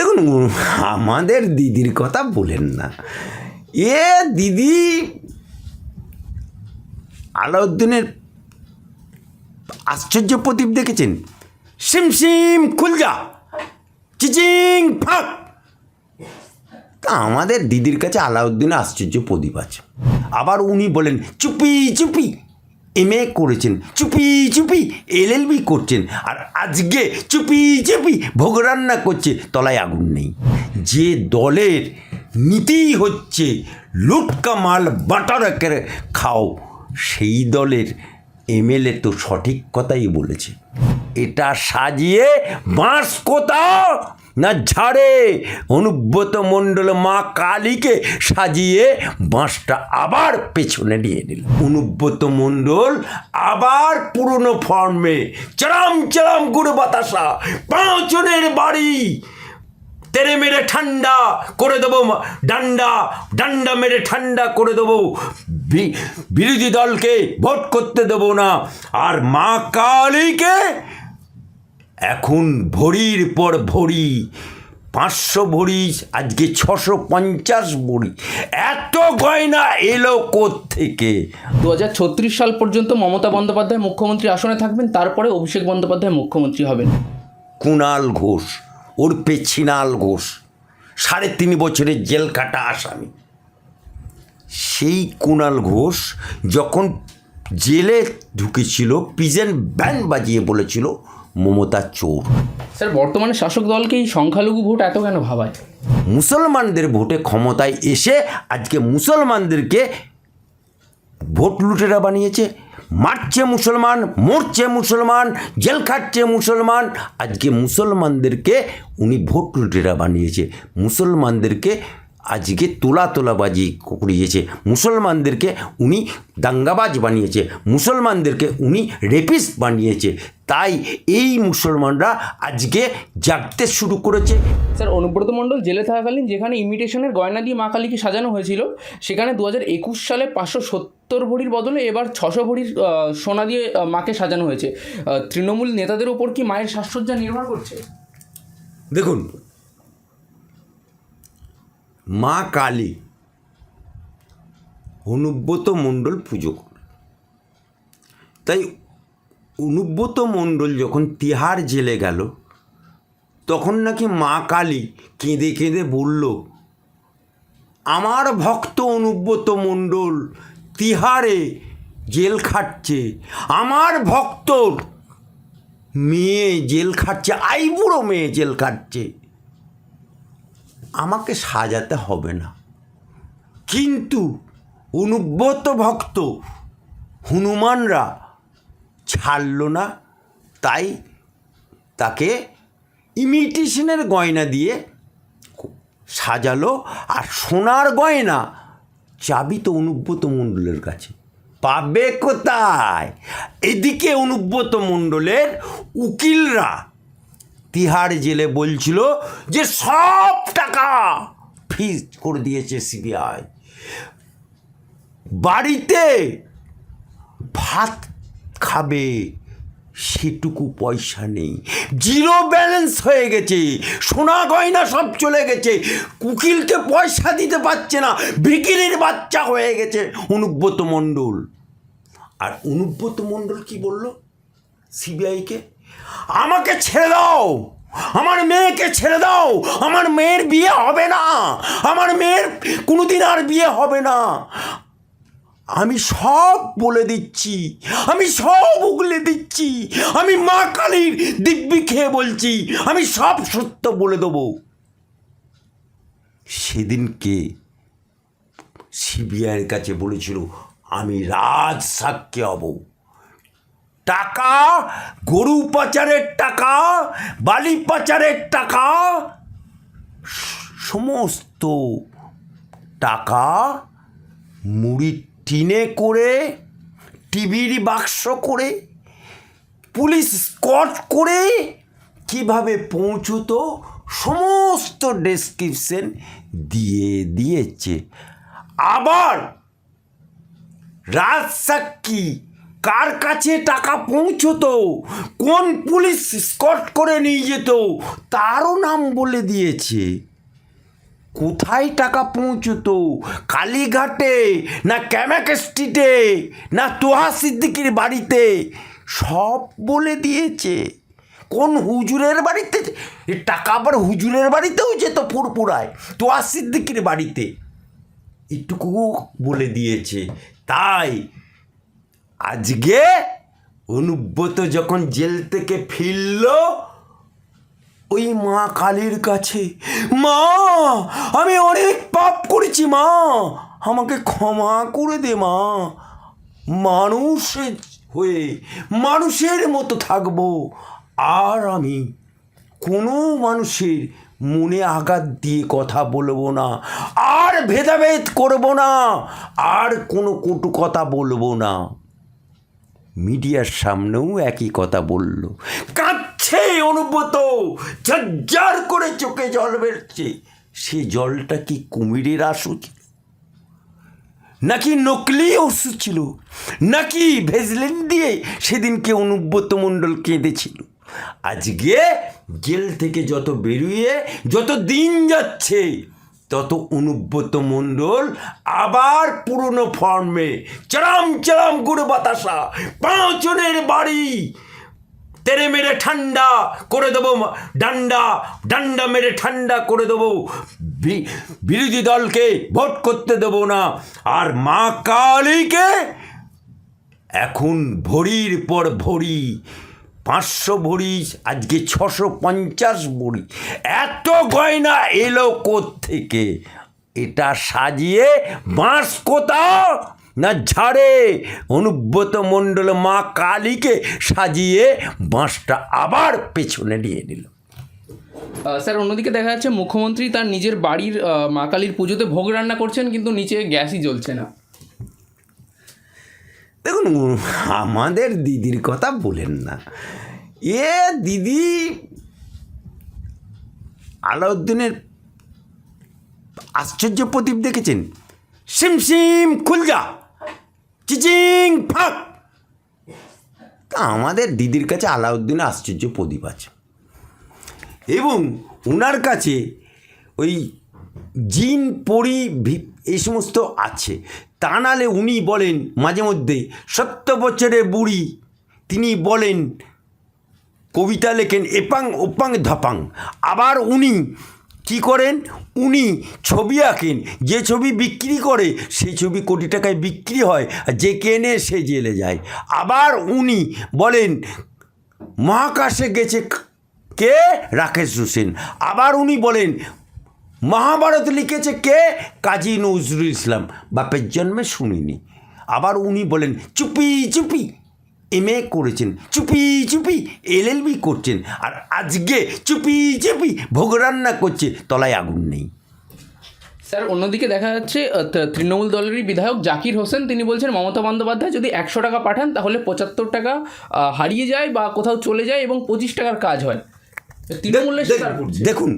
দেখুন আমাদের দিদির কথা বলেন না। এ দিদি আলাউদ্দিনের আশ্চর্য প্রদীপ দেখেছেন? সিম সিম খুলজা চিচিং, ফাঁক। তা আমাদের দিদির কাছে আলাউদ্দিন আশ্চর্য প্রদীপ আছে। আবার উনি বলেন, চুপি চুপি। এম এ করেছেন, চুপি চুপি এল এল বি করছেন, আর আজকে চুপি চুপি ভোগ রান্না করছে, তলায় আগুন নেই। যে দলের নীতি হচ্ছে লুটকা মাল বাটার খাও, সেই দলের এমএলএ তো সঠিক কথাই বলেছে। এটা সাজিয়ে বাঁশ কোথাও না ঝাড়ে? অনুব্রত মণ্ডল মা কালীকে সাজিয়ে বাঁশটা আবার পেছনে নিয়ে নিল। অনুব্রত মণ্ডল আবার পুরনো ফর্মে চরম চরম গুড় বাতাসা পাঁচনের বাড়ি তেরে মেরে ঠান্ডা করে দেবো ডান্ডা ডান্ডা মেরে ঠান্ডা করে দেবো। বিরোধী দলকে ভোট করতে দেবো না। আর মা কালীকে এখন ভরির পর ভরি পাঁচশো ভরি আজকে ছশো পঞ্চাশ ভরি। এত গয়না এলো থেকে দু হাজার ছত্রিশ সাল পর্যন্ত মমতা বন্দ্যোপাধ্যায় মুখ্যমন্ত্রী আসনে থাকবেন তারপরে অভিষেক বন্দ্যোপাধ্যায় মুখ্যমন্ত্রী হবেন। কুণাল ঘোষ। ওরপে ছিনাল ঘোষ। সাড়ে তিন বছরের জেল কাটা আসামি। সেই কুণাল ঘোষ যখন জেলে ঢুকেছিল পিজেন ব্যান বাজিয়ে বলেছিল মমতা চোর। স্যার বর্তমানে শাসক দলকে এই সংখ্যালঘু ভোট এত কেন ভাবায়? মুসলমানদের ভোটে ক্ষমতায় এসে আজকে মুসলমানদেরকে ভোট লুটেরা বানিয়েছে। মারছে মুসলমান মরছে মুসলমান জেল খাটছে মুসলমান। আজকে মুসলমানদেরকে উনি ভোট লুটেরা বানিয়েছে। মুসলমানদেরকে আজকে তোলা তোলাবাজি করিয়েছে মুসলমানদেরকে উনি দাঙ্গাবাজ বানিয়েছে। মুসলমানদেরকে উনি রেপিস্ট বানিয়েছে। তাই এই মুসলমানরা আজকে জাগতে শুরু করেছে। স্যার অনুব্রত মণ্ডল জেলে থাকাকালীন যেখানে ইমিটেশনের গয়না দিয়ে মা কালীকে সাজানো হয়েছিল সেখানে দু হাজার একুশ সালে পাঁচশো সত্তর ভরির বদলে এবার ছশো ভরির সোনা দিয়ে মাকে সাজানো হয়েছে। তৃণমূল নেতাদের ওপর কি মায়ের সাজসজ্জা নির্ভর করছে? দেখুন মা কালী অনুব্রত মণ্ডল পুজো তাই অনুব্রত মণ্ডল যখন তিহার জেলে গেল, তখন নাকি মা কালী কেঁদে কেঁদে বলল, আমার ভক্ত অনুব্রত মণ্ডল তিহারে জেল খাটছে, আমার ভক্তর মেয়ে জেল খাটছে, আইবুড়ো মেয়ে জেল খাটছে। আমাকে সাজাতে হবে না। কিন্তু অনুব্রত ভক্ত, হনুমানরা ছাড়ল না, তাই তাকে ইমিটেশনের গয়না দিয়ে সাজালো আর সোনার গয়না চাবি তো অনুব্রত মণ্ডলের কাছে। পাবে কোথায়? এদিকে অনুব্রত মণ্ডলের উকিলরা তিহার জেলে বলছিল যে সব টাকা ফিজ করে দিয়েছে সিবিআই। বাড়িতে ভাত খাবে সেটুকু পয়সা নেই। জিরো ব্যালেন্স হয়ে গেছে, সোনা গয়না সব চলে গেছে কুকিলকে পয়সা দিতে পারছে না ভিকিরির বাচ্চা হয়ে গেছে, অনুব্রত মণ্ডল। আর অনুব্রত মণ্ডল কি বলল সিবিআইকে? আমাকে ছেড়ে দাও। আমার মেয়েকে ছেড়ে দাও। আমার মেয়ের বিয়ে হবে না। আমার মেয়ের কোনোদিন আর বিয়ে হবে না। আমি সব বলে দিচ্ছি। আমি সব উগলে দিচ্ছি। আমি মা কালীর দিব্যি খেয়ে বলছি। আমি সব সত্য বলে দেবো। সেদিনকে সিবিআইয়ের কাছে বলেছিল, আমি রাজ সাক্ষী হব টাকা, গরু পাচারের টাকা, বালি পাচারের টাকা, সমস্ত টাকা মুড়ির টিনে করে, টিভির বাক্স করে, পুলিশ স্কট করে কীভাবে পৌঁছতো, সমস্ত ডেসক্রিপশন দিয়ে দিয়েছে। আবার রাজ সাক্ষী কার কাছে টাকা পৌঁছতো? কোন পুলিশ স্কট করে নিয়ে যেত? তারও নাম বলে দিয়েছে। কোথায় টাকা পৌঁছতো? কালীঘাটে না ক্যামাক স্ট্রিটে না তোহা সিদ্দিকির বাড়িতে? সব বলে দিয়েছে। কোন হুজুরের বাড়িতে? টাকা আবার হুজুরের বাড়িতেও যেত ফুরপুরায় তোহা সিদ্দিকির বাড়িতে। এটুকু বলে দিয়েছে। তাই আজকে অনুব্রত যখন জেল থেকে ফিরল, ওই মা কালীর কাছে, মা, আমি অনেক পাপ করেছি, মা, আমাকে ক্ষমা করে দে, মা। মানুষ হয়ে মানুষের মতো থাকব। আর আমি কোনো মানুষের মনে আঘাত দিয়ে কথা বলব না, আর ভেদাভেদ করব না, আর কোনো কটু কথা বলব না। মিডিয়ার সামনেও একই কথা বলল। কাঁদছে অনুব্রত! ঝরঝর করে চোখে জল বেরছে। সে জলটা কি কুমিরের আসু ছিল? নাকি নকলি ওষুধ ছিল? নাকি ভেজলেন দিয়ে সেদিনকে অনুব্রত মণ্ডল কেঁদেছিল? আজকে জেল থেকে যত বেরিয়ে, যত দিন যাচ্ছে তত অনুব্রত মণ্ডল আবার পুরনো ফর্মে চরম চরম গুড় বাতাসা, পাঁচনের বাড়ি। তেরে মেরে ঠান্ডা করে দেবো ডান্ডা ডান্ডা মেরে ঠান্ডা করে দেবো। বিরোধী দলকে ভোট করতে দেবো না। আর মা কালীকে এখন ভরির পর ভরি। পাঁচশো ভরি আজকে ছশো পঞ্চাশ ভরি এত গয়না এলো থেকে এটা সাজিয়ে বাঁশ কোথাও না ঝাড়ে? অনুব্রত মণ্ডল মা কালীকে সাজিয়ে বাঁশটা আবার পেছনে নিয়ে নিল। স্যার, অন্যদিকে দেখা যাচ্ছে মুখ্যমন্ত্রী তার নিজের বাড়ির মা কালীর পুজোতে ভোগ রান্না করছেন, কিন্তু নিচে গ্যাসই জ্বলছে না। দেখুন আমাদের দিদির কথা বলেন না। এ দিদি, আলাউদ্দিনের আশ্চর্য প্রদীপ দেখেছেন? সিম সিম খুলজা চিচিং, ফাঁক। তা আমাদের দিদির কাছে আলাউদ্দিনের আশ্চর্য প্রদীপ আছে। এবং ওনার কাছে ওই জিন, পরি এই সমস্ত আছে। তা নাহলে উনি বলেন মাঝে মধ্যে, সত্য বছরের বুড়ি, তিনি বলেন, কবিতা লেখেন এপাং ওপাং ধপাং। আবার উনি কি করেন? উনি ছবি আঁকেন, যে ছবি বিক্রি করে, সেই ছবি কোটি টাকায় বিক্রি হয়, আর যে কেনে সে জেলে যায়। আবার উনি বলেন, মহাকাশে গেছে কে? রাকেশ হোসেন। আবার উনি বলেন মহাভারত লিখেছে কে? কাজী নজরুল ইসলাম। বাপের জন্মে শুনিনি। আবার উনি বলেন চুপি চুপি। এম এ করেছেন চুপি চুপি। এলএলবি করছেন আর আজকে চুপি চুপি। ভোগ রান্না করছে তলায় আগুন নেই। স্যার অন্যদিকে দেখা যাচ্ছে তৃণমূল দলেরই বিধায়ক জাকির হোসেন তিনি বলছেন মমতা বন্দ্যোপাধ্যায় যদি একশো টাকা পাঠান তাহলে পঁচাত্তর টাকা হারিয়ে যায় বা কোথাও চলে যায় এবং পঁচিশ টাকার কাজ হয়। তৃণমূলের দেখুন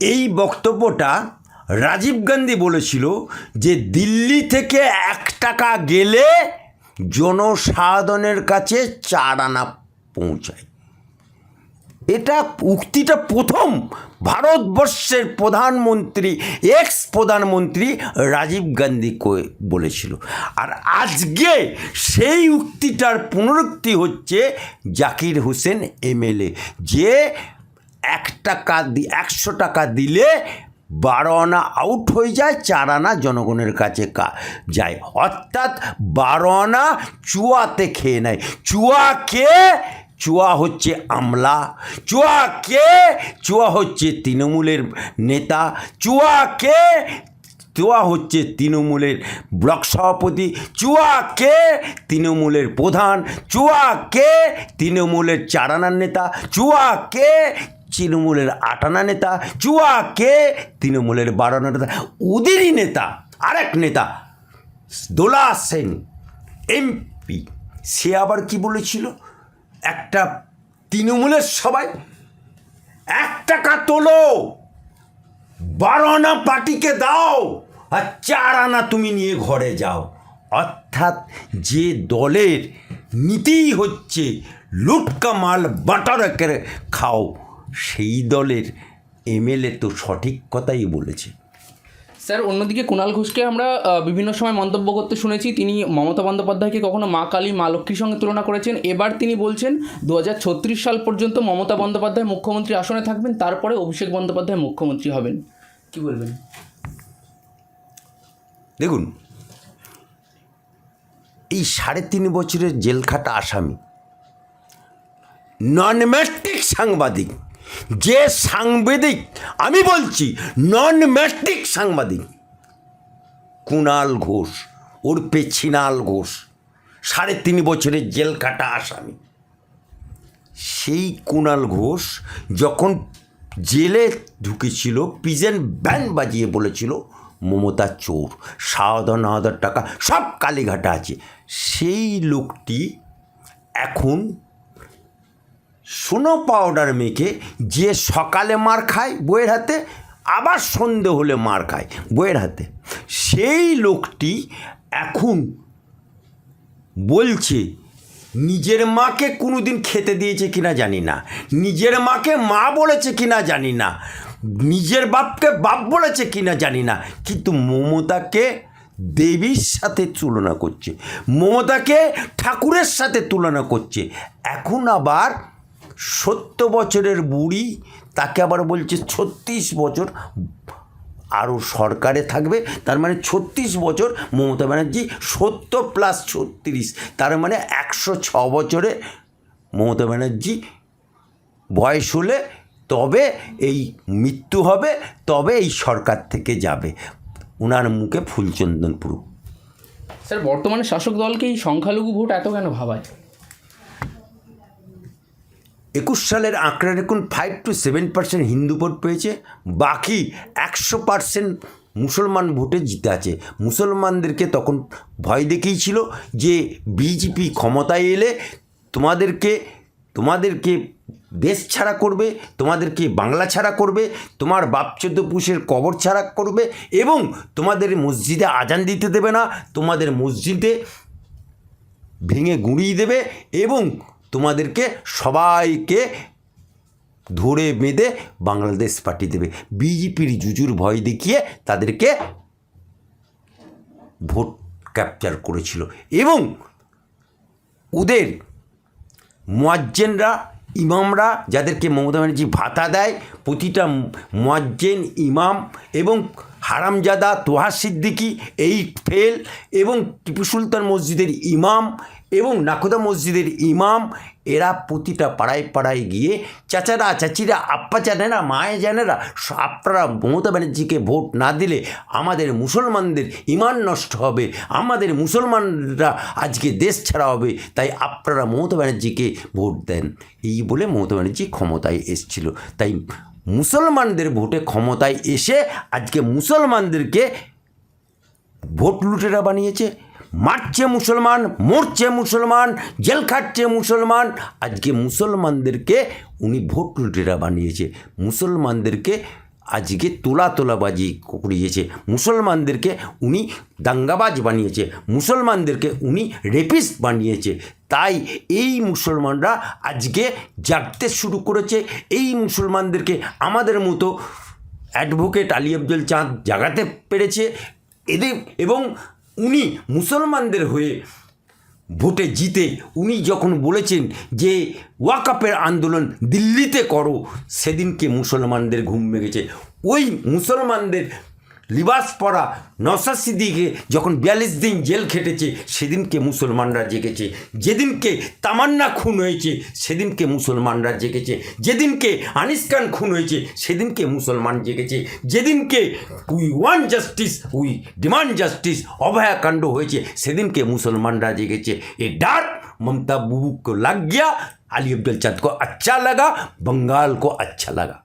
এই বক্তব্যটা রাজীব গান্ধী বলেছিল যে দিল্লি থেকে এক টাকা গেলে জনসাধারণের কাছে চার আনা পৌঁছায়। এটা উক্তিটা প্রথম ভারতবর্ষের প্রধানমন্ত্রী এক্স প্রধানমন্ত্রী রাজীব গান্ধী বলেছিল। আর আজকে সেই উক্তিটার পুনরুক্তি হচ্ছে জাকির হোসেন এমএলএ, যে এক টাকা দি, একশো টাকা দিলে বারো আনা আউট হয়ে যায়, চার আনা জনগণের কাছে কা, যায়। অর্থাৎ বারো আনা চুয়াতে খেয়ে নেয়। চুয়া খেয়ে চুয়া হচ্ছে আমলা। চুয়া কে? চুয়া হচ্ছে তৃণমূলের নেতা। চুয়া কে? চুয়া হচ্ছে তৃণমূলের ব্লক সভাপতি। চুয়া কে? তৃণমূলের প্রধান। চুয়া কে? তৃণমূলের চারানার নেতা। চুয়া কে? তৃণমূলের আটানা নেতা চুয়া কে? তৃণমূলের বারানা নেতা ওদেরই নেতা, আরেক নেতা, দোলা সেন, এমপি। সে আবার কি বলেছিল? একটা তৃণমূলের সবাই এক টাকা তোলো, বারো আনা পার্টিকে দাও, আর চার আনা তুমি নিয়ে ঘরে যাও। অর্থাৎ যে দলের নীতিই হচ্ছে, লুটকা মাল, বাটার করে খাও। সেই দলের এমএলএ তো সঠিক কথাই বলেছে। স্যার অন্যদিকে কুণাল ঘোষকে আমরা বিভিন্ন সময় মন্তব্য করতে শুনেছি। তিনি মমতা বন্দ্যোপাধ্যায়কে কখনো মা কালী মা লক্ষ্মীর সঙ্গে তুলনা করেছেন। এবার তিনি বলছেন দু হাজার ছত্রিশ সাল পর্যন্ত মমতা বন্দ্যোপাধ্যায় মুখ্যমন্ত্রী আসনে থাকবেন তারপরে অভিষেক বন্দ্যোপাধ্যায় মুখ্যমন্ত্রী হবেন। কি বলবেন? দেখুন এই সাড়ে তিন বছরের জেলখাটা আসামি নন ম্যাট্রিক সাংবাদিক যে সাংবাদিক, আমি বলছি নন ম্যাট্রিক সাংবাদিক। কুণাল ঘোষ ওর পেছিনাল ঘোষ, সাড়ে তিন বছরের জেল কাটা আসামি। সেই কুণাল ঘোষ যখন জেলে ঢুকেছিল পিজেন ব্যান বাজিয়ে বলেছিল, মমতা চোর সাহাদা নাহাদার টাকা, সব কালীঘাটে আছে। সেই লোকটি এখন সোনো পাউডার মেখে, যে সকালে মার খায় বইয়ের হাতে, আবার সন্ধে হলে মার খায় বইয়ের হাতে। সেই লোকটি এখন বলছে, নিজের মাকে কোনো দিন খেতে দিয়েছে কিনা জানি না। নিজের মাকে মা বলেছে কিনা জানি না। নিজের বাপকে বাপ বলেছে কিনা জানি না। কিন্তু মমতাকে দেবীর সাথে তুলনা করছে। মমতাকে ঠাকুরের সাথে তুলনা করছে। এখন আবার সত্তর বছরের বুড়ি, তাকে আবার বলছে ছত্রিশ বছর আরও সরকারে থাকবে, তার মানে ছত্রিশ বছর মমতা ব্যানার্জি সত্তর প্লাস ছত্রিশ, তার মানে একশো ছ বছরে মমতা ব্যানার্জি বয়স হলে তবে এই মৃত্যু হবে, তবে এই সরকার থেকে যাবে। ওনার মুখে ফুলচন্দন পুরো। স্যার, বর্তমানে শাসক দলকে এই সংখ্যালঘু ভোট এত কেন ভাবায়? একুশ সালের আঁকড়া দেখুন ফাইভ টু সেভেন পার্সেন্ট হিন্দু ভোট পেয়েছে, বাকি একশো পার্সেন্ট মুসলমান ভোটে জিতে আছে। মুসলমানদেরকে তখন ভয় দেখিয়েছিল যে বিজেপি ক্ষমতায় এলে তোমাদেরকে তোমাদেরকে দেশ ছাড়া করবে, তোমাদেরকে বাংলা ছাড়া করবে, তোমার বাপ চোদ্দ পুষের কবর ছাড়া করবে এবং তোমাদের মসজিদে আজান দিতে দেবে না, তোমাদের মসজিদে ভেঙে গুঁড়িয়ে দেবে এবং তোমাদেরকে সবাইকে ধরে বেঁধে বাংলাদেশ পাঠিয়ে দেবে। বিজেপির জুজুর ভয় দেখিয়ে তাদেরকে ভোট ক্যাপচার করেছিল। এবং ওদের মোয়াজ্জেনরা, ইমামরা, যাদেরকে মমতা ব্যানার্জি ভাতা দেয়, প্রতিটা মোয়াজ্জেন, ইমাম এবং হারামজাদা তোহা সিদ্দিকি, এই ফেল এবং টিপু সুলতান মসজিদের ইমাম এবং নাকোদা মসজিদের ইমাম, এরা প্রতিটা পাড়ায় পাড়ায় গিয়ে চাচারা, চাচিরা, আপ্পা জানেরা, মায়ে জানেরা, আপনারা মমতা ব্যানার্জিকে ভোট না দিলে আমাদের মুসলমানদের ইমান নষ্ট হবে, আমাদের মুসলমানরা আজকে দেশ ছাড়া হবে, তাই আপনারা মমতা ব্যানার্জিকে ভোট দেন। এই বলে মমতা ব্যানার্জি ক্ষমতায় এসছিল। তাই মুসলমানদের ভোটে ক্ষমতায় এসে আজকে মুসলমানদেরকে ভোট লুটেরা বানিয়েছে। মারছে মুসলমান, মরছে মুসলমান, জেল খাটছে মুসলমান। আজকে মুসলমানদেরকে উনি ভোট লুটেরা বানিয়েছে। মুসলমানদেরকে আজকে তোলা তোলাবাজি করিয়েছে। মুসলমানদেরকে উনি দাঙ্গাবাজ বানিয়েছে। মুসলমানদেরকে উনি রেপিস্ট বানিয়েছে। তাই এই মুসলমানরা আজকে জাগতে শুরু করেছে। এই মুসলমানদেরকে আমাদের মতো অ্যাডভোকেট আলী আব্দুল চাঁদ জাগাতে পেরেছে। এদের এবং উনি মুসলমানদের হয়ে ভোটে জিতে উনি যখন বলেছেন যে ওয়াকাপের আন্দোলন দিল্লিতে করো, সেদিনকে মুসলমানদের ঘুম ভেঙেছে। ওই মুসলমানদের লিবাস পরা নসা সিদ্দিকে যখন বিয়াল্লিশ দিন জেল খেটেছে, সেদিনকে মুসলমানরা জেগেছে। যেদিনকে তামান্না খুন হয়েছে, সেদিনকে মুসলমানরা জেগেছে। যেদিনকে আনিস খান খুন হয়েছে, সেদিনকে মুসলমান জেগেছে। যেদিনকে we want justice, we demand justice অভয়াকাণ্ড হয়েছে, সেদিনকে মুসলমানরা জেগেছে। এ ডাক মমতা বুবুকে লাগিয়া लग আব্দুল চাঁদকে আচ্ছা লাগা, বঙ্গালকে আচ্ছা লাগা।